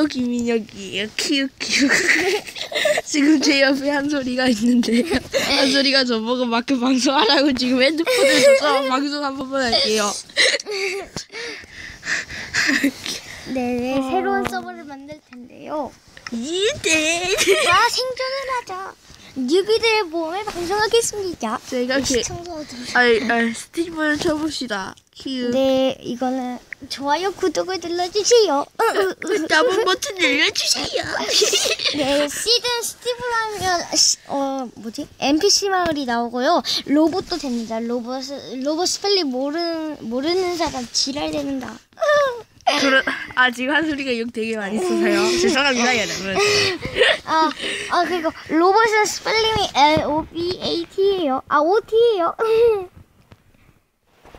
안녕하세요 김민혁이에요 키우키우 지금 제 옆에 한소리가 있는데요 한소리가 저보고 마크 방송하라고 지금 핸드폰을 줘서 방송 한 번만 할게요 네, 어. 새로운 서버를 만들 텐데요. 이네 자, 생존을 하자. 뉴비들의 모험을 방송하겠습니다. 제가 그 시청자가 들으시- 아, 아, 스티브를 쳐봅시다 키우 네, 이거는 좋아요, 구독을 눌러주세요. 따분 버튼 눌러주세요 네, 시즌 스티브라면 시- 어 뭐지? NPC 마을이 나오고요. 로봇도 됩니다. 로봇 로봇 스펠링 모르는 모르는 사람 지랄 됩니다. 그러, 아 지금 한 소리가 욕 되게 많이 써서요 죄송합니다 여러분 아, 아 그리고 로봇은 스펠링이 L O B A T예요. 아 O T예요.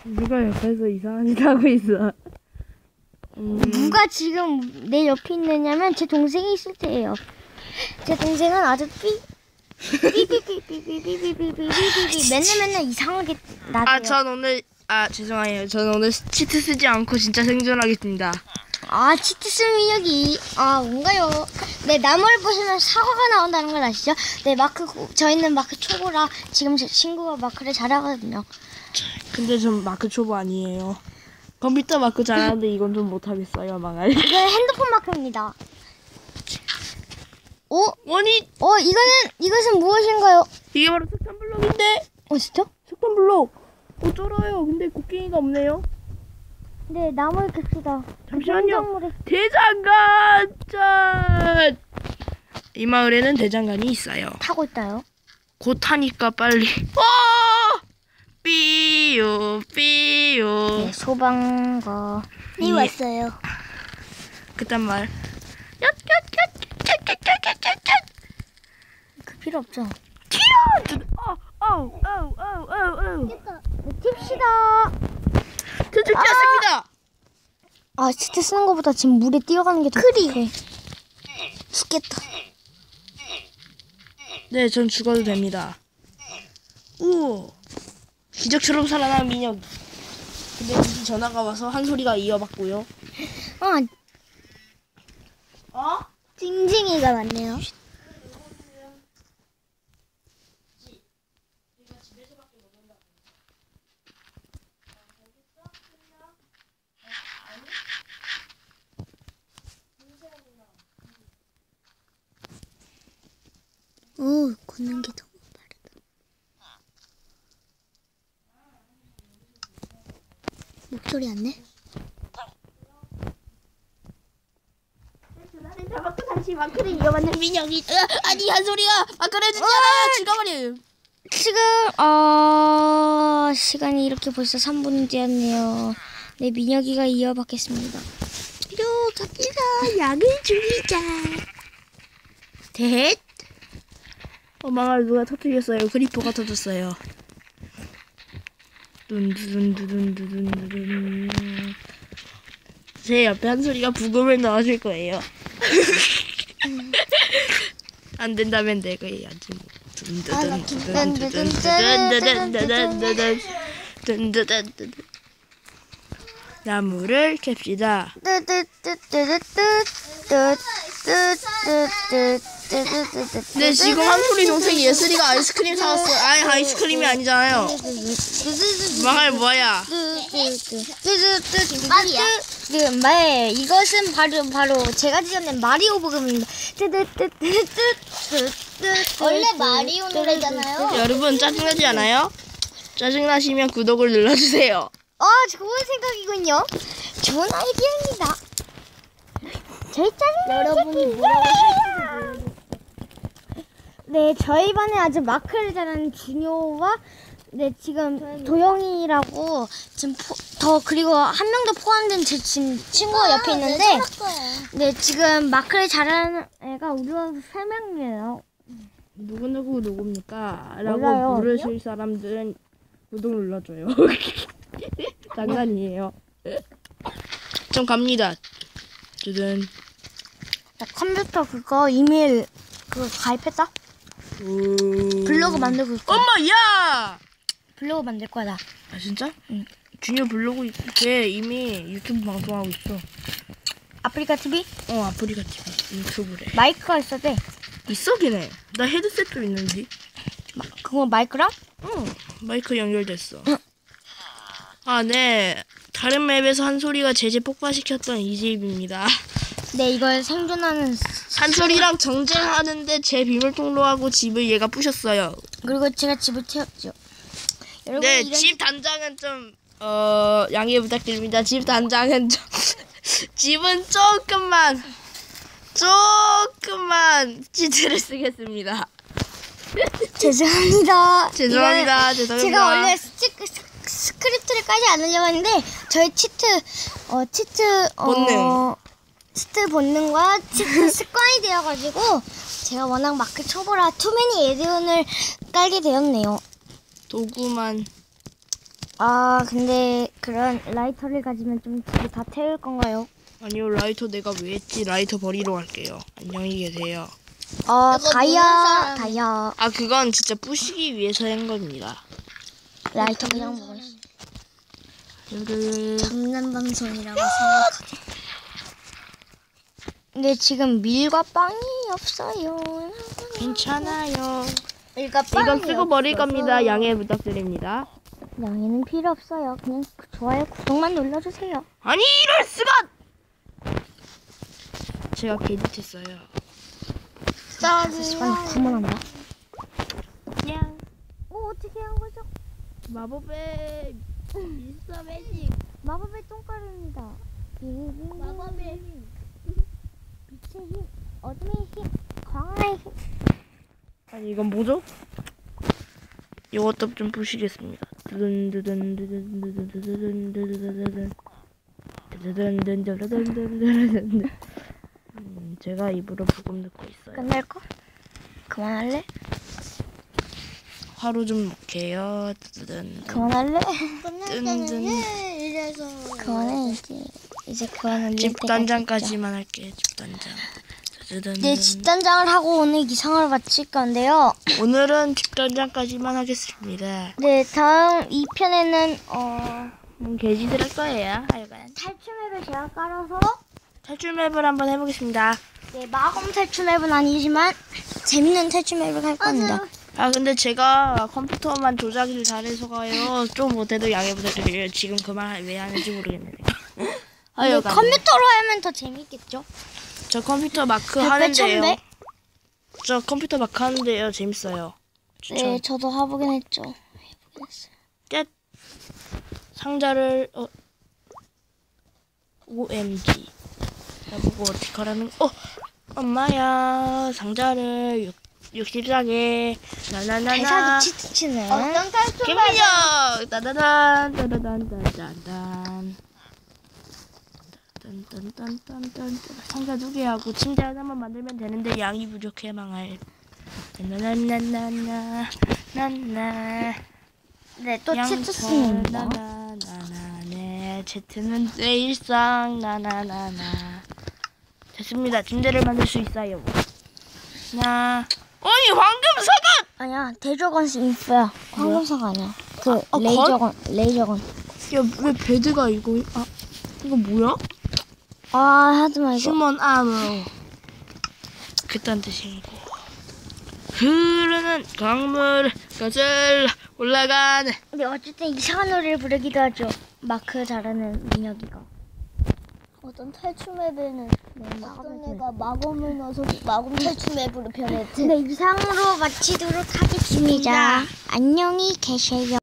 누가 옆에서 이상한 짓 하고 있어 누가 지금 내 옆에 있느냐면 제 동생이 있을 때예요. 제 동생은 아주 삐 삐삐삐삐삐삐삐삐삐삐삐 맨날 맨날 이상하게 나대요. 아 전 오늘 아 죄송해요 전 오늘 치트 쓰지 않고 진짜 생존하겠습니다 아, 치트 실력이 아 뭔가요? 네 나무를 보시면 사과가 나온다는 걸 아시죠? 네 마크 고- 저희는 마크 초보라 지금 제 친구가 마크를 잘하거든요. 근데 전 마크 초보 아니에요. 컴퓨터 마크 잘하는데 이건 좀 못하겠어요, 망할. 이건 핸드폰 마크입니다. 오, 원이 어 이거는 이것은 무엇인가요? 이게 바로 석탄 블록인데 어 진짜? 석탄 블록. 어 쩔어요. 근데 곡괭이가 없네요. 네 나무를 캡시다. 잠시만요. 대장간 짠. 이 마을에는 대장간이 있어요. 타고 있다요. 곧 타니까 빨리. 어! 삐요 삐요. 네, 소방관이 예. 왔어요. 그딴 말 그 필요 없죠. 튀어! 튑시다. 네, 저쪽 뛰었습니다. 아! 아 시트 쓰는 것보다 지금 물에 뛰어가는 게더 크리. 죽겠다. 네전 죽어도 됩니다. 우 기적처럼 살아난 민혁. 근데 무슨 전화가 와서 한 소리가 이어받고요. 아 어? 찡찡이가 많네요. 오, 걷는 게 너무 빠르다. 목소리 안 내? 잡았고 다시 마크를 이어받는 민혁이. 아니 한 소리가 마크를. 죽어버려. 지금 어 시간이 이렇게 벌써 3분 되었네요. 네 민혁이가 이어받겠습니다. 요 갑니다. 약을 줄이자. 대. 어 망할 누가 터뜨렸어요. 그리퍼가 터졌어요. 둔두둔두둔두둔두둔. 제 옆에 한 소리가 부금을 넣어줄 거예요. 안 된다면 내가 해야지. 둔두둔두둔두둔두둔두둔두둔두둔두둔. 나무를 캡시다. 네 지금 한소리 동생이 예슬이가 아이스크림 사왔어요. 아니 아이스크림이 아니잖아요. 망할 뭐야? 말이야. 네, 이것은 바로 바로 제가 지어낸 마리오 부금입니다. 원래 마리오 노래잖아요. 여러분 짜증나지 않아요? 짜증나시면 구독을 눌러주세요. 어, 좋은 생각이군요. 좋은 아이디어입니다. 저희 짜증 여러분이 뭐라고 네, 저희 반에 아주 마크를 잘하는 준효와 네 지금 도영이라고 지금 포, 더 그리고 한 명 더 포함된 제 지금 친구가 옆에 있는데 네 지금 마크를 잘하는 애가 우리와 세 명이에요. 누구누구 누굽니까? 라고 몰라요. 물으실 사람들은 구독 눌러줘요. 장난이에요. 좀 갑니다. 나 컴퓨터 그거 이메일 그거 가입했다? 블로그 만들고 있고 엄마 야! 블로그 만들 거야 나. 아 진짜? 응. 준io 블로그 걔 이미 유튜브 방송하고 있어. 아프리카 TV 어 아프리카 TV 유튜브래. 마이크가 있어야 돼. 있어 걔네. 나 헤드셋도 있는데. 마, 그거 마이크랑? 어 마이크 연결됐어. 아 네. 다른 맵에서 한 소리가 제재 폭파시켰던 이 집입니다. 네, 이걸 생존하는 한 소리랑 정쟁하는데 제 비밀 통로하고 집을 얘가 부셨어요. 그리고 제가 집을 태웠죠. 여러분 네, 이런 집 단장은 좀 어, 양해 부탁드립니다. 집 단장은 좀 집은 조금만 조금만 치트를 쓰겠습니다. 죄송합니다. 죄송합니다. 죄송합니다. 제가 원래 스, 스, 스크립트를 까지 않으려고 했는데 저희 치트 어 치트 어 본능. 치트 본능과 치트 습관이 되어가지고 제가 워낙 마크 초보라 투매니 에드온을 깔게 되었네요. 도구만 아 근데 그런 라이터를 가지면 좀 집이 다 태울 건가요? 아니요 라이터 내가 왜 했지 라이터 버리러 갈게요. 안녕히 계세요. 어 다이아. 다이아 아 그건 진짜 부시기 위해서 한 겁니다. 라이터 그냥 먹었어. 장난 방송이라고 생각하죠. 근데 지금 밀과 빵이 없어요. 괜찮아요. 밀과 이건 쓰고 버릴 겁니다. 양해 부탁드립니다. 양해는 필요 없어요. 그냥 그 좋아요, 구독만 눌러주세요. 아니 이럴 수가! 제가 개짓했어요. 습관 구문한다. 그냥 오 어떻게 한 거죠? 마법의 미스터 매직. 마법의 똥가루입니다. 마법의 힘, 빛의 힘, 어둠의 힘, 광의 힘. 아니 이건 뭐죠? 이것도 좀 부시겠습니다. 제가 입으로 부금 넣고 있어요. 끝날 거? 그만할래? 하루 좀 먹게요. 그만할래? 끝날 때는 이래서 그만해 이제. 이제 그만할래. 집단장까지만 할게. 집단장. 네 집단장을 하고 오늘 이상을 마칠 건데요. 오늘은 집단장까지만 하겠습니다. 네 다음 2편에는 어 음, 개지들 할 거예요. 하여간 탈출맵을 제가 깔아서 탈출 맵을 한번 해보겠습니다. 네 마검 탈출맵은 아니지만 재밌는 탈출맵을 할 겁니다. 아 근데 제가 컴퓨터만 조작을 잘해서 가요 좀 못해도 양해 부탁드려요 지금 그 말 왜 하는지 모르겠네 네, 하여간 컴퓨터로 하면 더 재밌겠죠? 저 컴퓨터 마크 백, 하는데요. 백천백? 저 컴퓨터 마크 하는데요. 재밌어요. 추천. 네 저도 해보긴 했죠. 해보긴 했어요. 끝. 상자를 어. OMG 나보고 어떻게 하라는 어. 엄마야 상자를 60장에 나나나나. 대사기 치트치네. 어떤 탈출 김민혁 따다단 따다단 따다단 딴딴딴딴딴. 상자 두 개 하고 침대 하나만 만들면 되는데 양이 부족해 망할. 나나나나나 나나. 네또 치트스입니다. 나나나나네. 제트는 내 일상. 나나나나. 됐습니다. 침대를 만들 수 있어요. 나. 아니 황금사가 아니야 대조건스 인프야. 황금사가 아니야. 그 아, 레이저건 레이저건. 야 왜 베드가 이거 아 이거 뭐야? 아 하지 말고. 휴먼 아머 그딴 뜻이고 흐르는 강물 거슬러 올라가는 근데 어쨌든 이상한 노래를 부르기도 하죠. 마크 잘하는 민혁이가. 어떤 탈출 맵에는 어떤 애가 마검을 넣어서 마검 탈출 맵으로 변했지. 근데 이상으로 마치도록 하겠습니다. 안녕히 계세요.